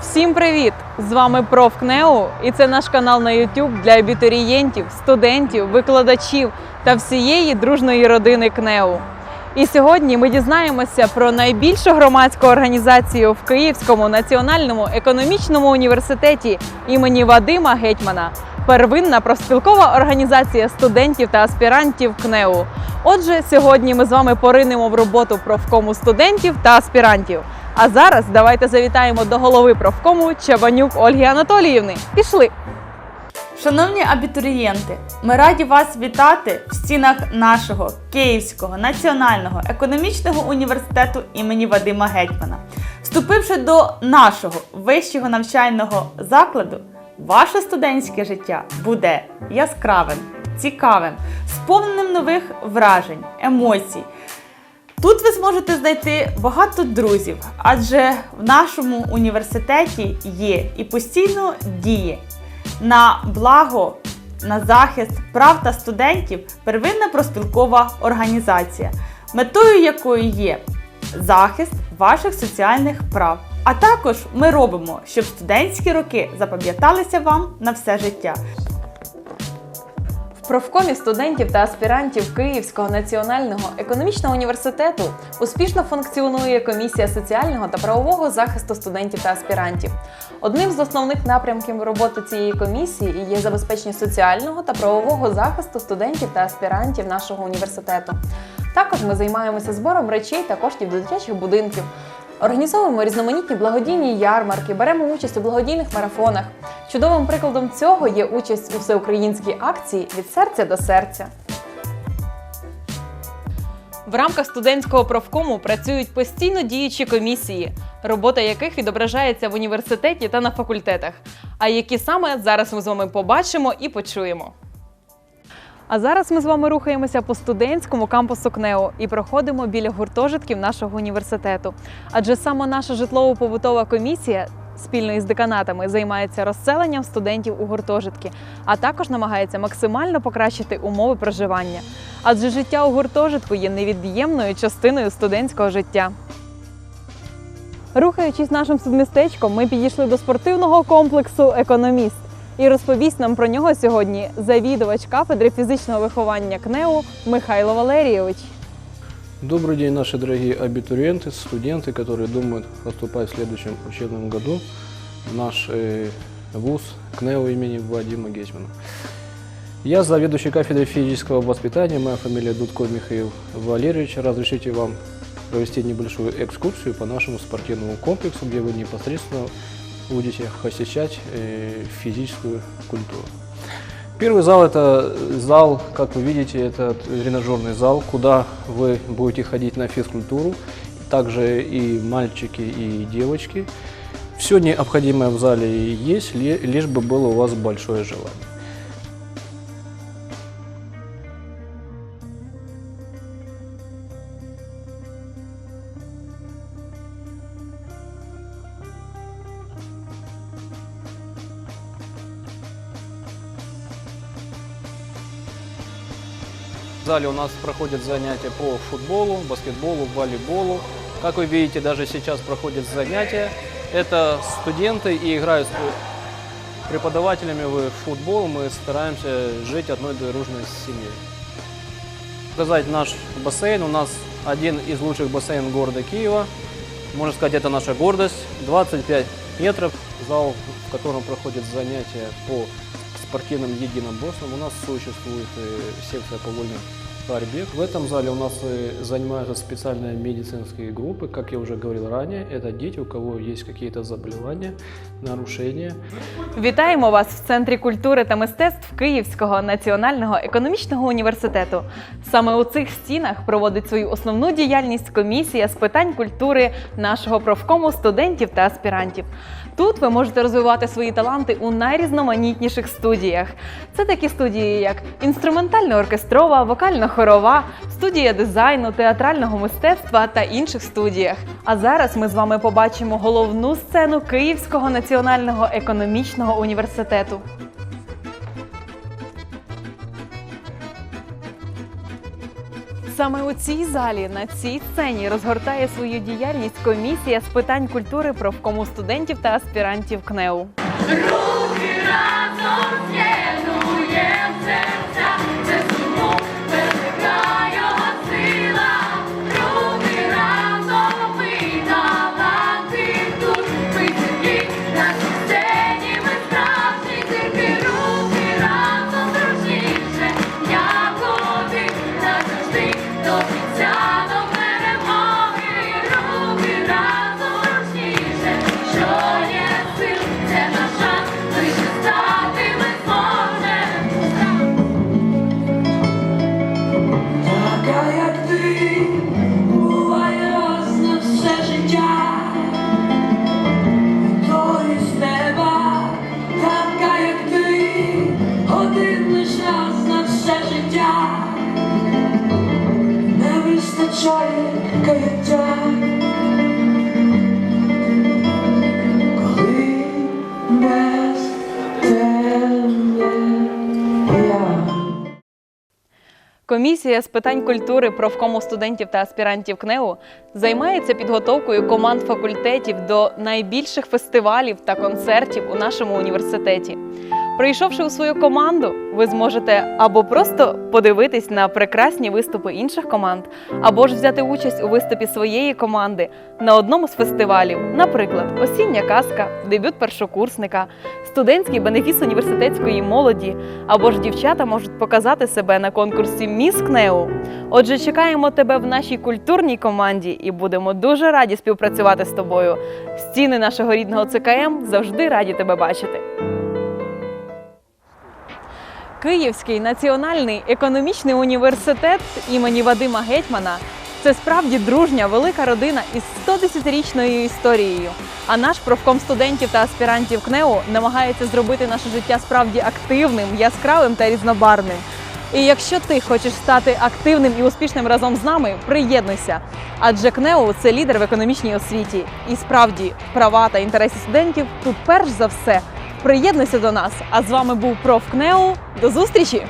Всім привіт! З вами проф КНЕУ і це наш канал на YouTube для абітурієнтів, студентів, викладачів та всієї дружної родини КНЕУ. І сьогодні ми дізнаємося про найбільшу громадську організацію в Київському національному економічному університеті імені Вадима Гетьмана. Первинна профспілкова організація студентів та аспірантів КНЕУ. Отже, сьогодні ми з вами поринемо в роботу профкому студентів та аспірантів. А зараз давайте завітаємо до голови профкому Чабанюк Ольги Анатоліївни. Пішли! Шановні абітурієнти, ми раді вас вітати в стінах нашого Київського національного економічного університету імені Вадима Гетьмана. Вступивши до нашого вищого навчального закладу, ваше студентське життя буде яскравим, цікавим, сповненим нових вражень, емоцій. Тут ви зможете знайти багато друзів, адже в нашому університеті є і постійно діє на благо, на захист прав та студентів первинна проспілкова організація, метою якої є захист ваших соціальних прав. А також ми робимо, щоб студентські роки запам'яталися вам на все життя. Профкомі студентів та аспірантів Київського національного економічного університету успішно функціонує комісія соціального та правового захисту студентів та аспірантів. Одним з основних напрямків роботи цієї комісії є забезпечення соціального та правового захисту студентів та аспірантів нашого університету. Також ми займаємося збором речей та коштів до дитячих будинків. Організовуємо різноманітні благодійні ярмарки, беремо участь у благодійних марафонах. Чудовим прикладом цього є участь у всеукраїнській акції від серця до серця. В рамках студентського профкому працюють постійно діючі комісії, робота яких відображається в університеті та на факультетах. А які саме зараз ми з вами побачимо і почуємо. А зараз ми з вами рухаємося по студентському кампусу КНЕО і проходимо біля гуртожитків нашого університету. Адже саме наша житлово-побутова комісія спільно із деканатами займається розселенням студентів у гуртожитки, а також намагається максимально покращити умови проживання. Адже життя у гуртожитку є невід'ємною частиною студентського життя. Рухаючись нашим судмістечком, ми підійшли до спортивного комплексу Економіст. І розповість нам про нього сьогодні завідувач кафедри фізичного виховання КНЕУ Михайло Валерійович. Добрый день, наши дорогие абитуриенты, студенты, которые думают поступать в следующем учебном году в наш э, вуз КНЕУ имени Вадима Гетьмана. Я заведующий кафедрой физического воспитания, моя фамилия Дудко Михаил Валерьевич. Разрешите вам провести небольшую экскурсию по нашему спортивному комплексу, где вы непосредственно будете посещать э, физическую культуру. Первый зал – это зал, как вы видите, это тренажерный зал, куда вы будете ходить на физкультуру, также и мальчики, и девочки. Все необходимое в зале есть, ли- лишь бы было у вас большое желание. В зале у нас проходят занятия по футболу, баскетболу, волейболу. Как вы видите, даже сейчас проходят занятия. Это студенты и играют с преподавателями в футбол. Мы стараемся жить одной дружной семьей. Показать наш бассейн. У нас один из лучших бассейнов города Киева. Можно сказать, это наша гордость. 25 метров. Зал, в котором проходят занятия по спортивным единоборствам. У нас существует э, секция по вольной борьбе. В этом зале у нас э, занимаются специальные медицинские группы. Как я уже говорил ранее, это дети, у кого есть какие-то заболевания, нарушения. Вітаємо вас в Центрі культури та мистецтв Київського національного економічного університету. Саме у цих стінах проводить свою основну діяльність комісія з питань культури нашого профкому студентів та аспірантів. Тут ви можете розвивати свої таланти у найрізноманітніших студіях. Це такі студії, як інструментально-оркестрова, вокально-хорова, студія дизайну, театрального мистецтва та інших студіях. А зараз ми з вами побачимо головну сцену Київського національного економічного університету. Саме у цій залі на цій сцені розгортає свою діяльність комісія з питань культури профкому студентів та аспірантів КНЕУ. Один раз на все життя, не вистачає каяття. Комісія з питань культури профкому студентів та аспірантів КНЕУ займається підготовкою команд факультетів до найбільших фестивалів та концертів у нашому університеті. Прийшовши у свою команду, ви зможете або просто подивитись на прекрасні виступи інших команд, або ж взяти участь у виступі своєї команди на одному з фестивалів, наприклад, осіння казка, дебют першокурсника, студентський бенефіс університетської молоді, або ж дівчата можуть показати себе на конкурсі Міс КНЕУ. Отже, чекаємо тебе в нашій культурній команді і будемо дуже раді співпрацювати з тобою. Стіни нашого рідного ЦКМ завжди раді тебе бачити. Київський національний економічний університет імені Вадима Гетьмана це справді дружня велика родина із 110-річною історією. А наш профком студентів та аспірантів КНЕУ намагається зробити наше життя справді активним, яскравим та різнобарвним. І якщо ти хочеш стати активним і успішним разом з нами, приєднуйся. Адже КНЕУ це лідер в економічній освіті. І справді права та інтереси студентів тут перш за все. Приєднуйся до нас. А з вами був проф КНЕУ. До зустрічі!